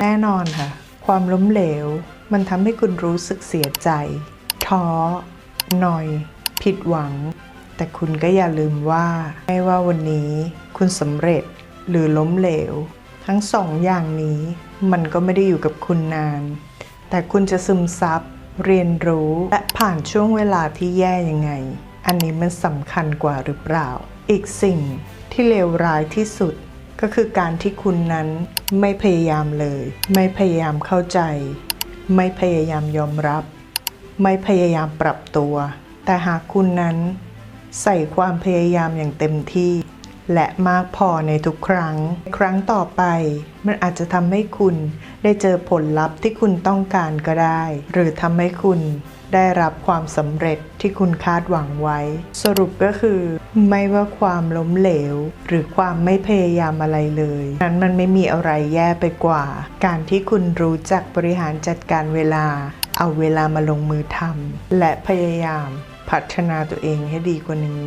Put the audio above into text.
แน่นอนค่ะ ความล้มเหลว มันทำให้คุณรู้สึกเสียใจ ท้อหน่อย ผิดหวัง แต่คุณก็อย่าลืมว่า ไม่ว่าวันนี้คุณสำเร็จหรือล้มเหลว ทั้งสองอย่างนี้ มันก็ไม่ได้อยู่กับคุณนาน แต่คุณจะซึมซับ เรียนรู้และผ่านช่วงเวลาที่แย่ยังไง อันนี้มันสำคัญกว่าหรือเปล่า อีกสิ่งที่เลวร้ายที่สุด ก็คือการที่คุณนั้นไม่พยายามเลย ไม่พยายามเข้าใจ ไม่พยายามยอมรับ ไม่พยายามปรับตัว แต่หากคุณนั้นใส่ความพยายามอย่างเต็มที่ และมากพอในทุกครั้ง ครั้งต่อไป มันอาจจะทำให้คุณได้เจอผลลัพธ์ที่คุณต้องการก็ได้ หรือทำให้คุณได้รับความสำเร็จที่คุณคาดหวังไว้ สรุปก็คือ ไม่ว่าความล้มเหลว หรือความไม่พยายามอะไรเลย นั้นมันไม่มีอะไรแย่ไปกว่า การที่คุณรู้จักบริหารจัดการเวลา เอาเวลามาลงมือทำและพยายามพัฒนาตัวเองให้ดีกว่านี้